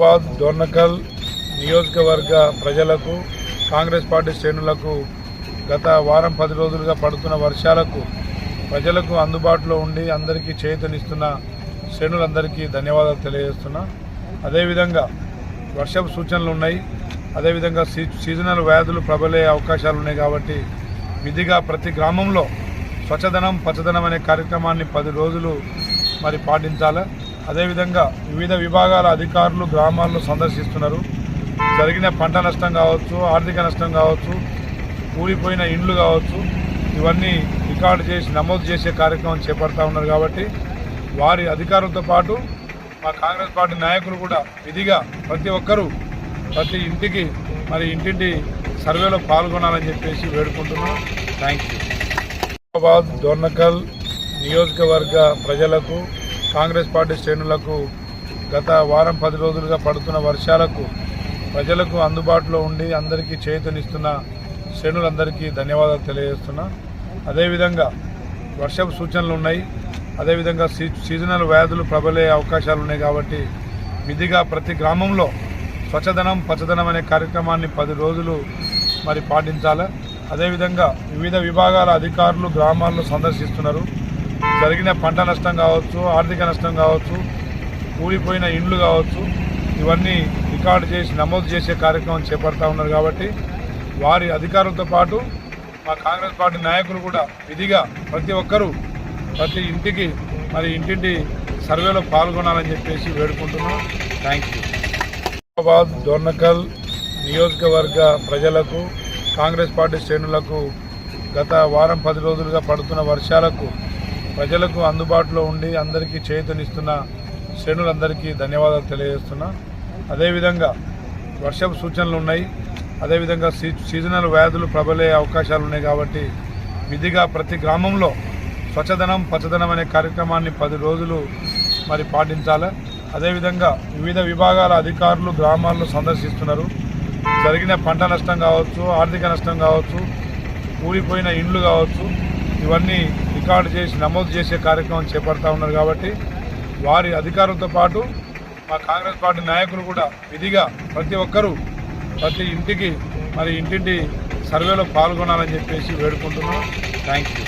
హైదరాబాద్ డోర్నకల్ నియోజకవర్గ ప్రజలకు కాంగ్రెస్ పార్టీ శ్రేణులకు గత వారం పది రోజులుగా పడుతున్న వర్షాలకు ప్రజలకు అందుబాటులో ఉండి అందరికీ చేతనిస్తున్న శ్రేణులందరికీ ధన్యవాదాలు తెలియజేస్తున్నా. అదేవిధంగా వర్షపు సూచనలు ఉన్నాయి. అదేవిధంగా సీ సీజనల్ వ్యాధులు ప్రబలే అవకాశాలు ఉన్నాయి కాబట్టి విధిగా ప్రతి గ్రామంలో స్వచ్ఛదనం పచ్చదనం అనే కార్యక్రమాన్ని పది రోజులు మరి పాటించాలి? అదేవిధంగా వివిధ విభాగాల అధికారులు గ్రామాల్లో సందర్శిస్తున్నారు. జరిగిన పంట నష్టం కావచ్చు ఆర్థిక నష్టం కావచ్చు కూలిపోయిన ఇండ్లు కావచ్చు ఇవన్నీ రికార్డు చేసి నమోదు చేసే కార్యక్రమం చేపడతా ఉన్నారు కాబట్టి వారి అధికారులతో పాటు మా కాంగ్రెస్ పార్టీ నాయకులు కూడా విధిగా ప్రతి ఒక్కరూ ప్రతి ఇంటికి మరి ఇంటింటి సర్వేలో పాల్గొనాలని చెప్పేసి వేడుకుంటున్నాం. థ్యాంక్ యూ హైదరాబాద్ దొన్నకల్ నియోజకవర్గ ప్రజలకు కాంగ్రెస్ పార్టీ శ్రేణులకు గత వారం పది రోజులుగా పడుతున్న వర్షాలకు ప్రజలకు అందుబాటులో ఉండి అందరికీ చేతనిస్తున్న శ్రేణులందరికీ ధన్యవాదాలు తెలియజేస్తున్నా. అదేవిధంగా వర్షపు సూచనలు ఉన్నాయి. అదేవిధంగా సీ సీజనల్ వ్యాధులు ప్రబలే అవకాశాలు ఉన్నాయి కాబట్టి విధిగా ప్రతి గ్రామంలో స్వచ్ఛదనం పచ్చదనం అనే కార్యక్రమాన్ని పది రోజులు మరి పాటించాలి. అదేవిధంగా వివిధ విభాగాల అధికారులు గ్రామాల్లో సందర్శిస్తున్నారు. జరిగిన పంట నష్టం కావచ్చు ఆర్థిక నష్టం కావచ్చు కూలిపోయిన ఇండ్లు కావచ్చు ఇవన్నీ రికార్డు చేసి నమోదు చేసే కార్యక్రమం చేపడతా ఉన్నారు కాబట్టి వారి అధికారులతో పాటు మా కాంగ్రెస్ పార్టీ నాయకులు కూడా విధిగా ప్రతి ఒక్కరూ ప్రతి ఇంటికి మరి ఇంటింటి సర్వేలో పాల్గొనాలని చెప్పేసి వేడుకుంటున్నాం. థ్యాంక్ యూ హైదరాబాద్ డోర్నకల్ నియోజకవర్గ ప్రజలకు కాంగ్రెస్ పార్టీ శ్రేణులకు గత వారం పది రోజులుగా పడుతున్న వర్షాలకు ప్రజలకు అందుబాటులో ఉండి అందరికీ చేతనిస్తున్న శ్రేణులందరికీ ధన్యవాదాలు తెలియజేస్తున్నా. అదేవిధంగా వర్షపు సూచనలు ఉన్నాయి. అదేవిధంగా సీ సీజనల్ వ్యాధులు ప్రబలే అవకాశాలు ఉన్నాయి కాబట్టి విధిగా ప్రతి గ్రామంలో స్వచ్ఛదనం పచ్చదనం అనే కార్యక్రమాన్ని పది రోజులు మరి పాటించాలి. అదేవిధంగా వివిధ విభాగాల అధికారులు గ్రామాల్లో సందర్శిస్తున్నారు. జరిగిన పంట నష్టం కావచ్చు ఆర్థిక నష్టం కావచ్చు కూలిపోయిన ఇండ్లు కావచ్చు ఇవన్నీ రికార్డు చేసి నమోదు చేసే కార్యక్రమం చేపడతా ఉన్నారు కాబట్టి వారి అధికారులతో పాటు మా కాంగ్రెస్ పార్టీ నాయకులు కూడా విధిగా ప్రతి ఒక్కరూ ప్రతి ఇంటికి మరి ఇంటింటి సర్వేలో పాల్గొనాలని చెప్పేసి వేడుకుంటున్నాం. Thank you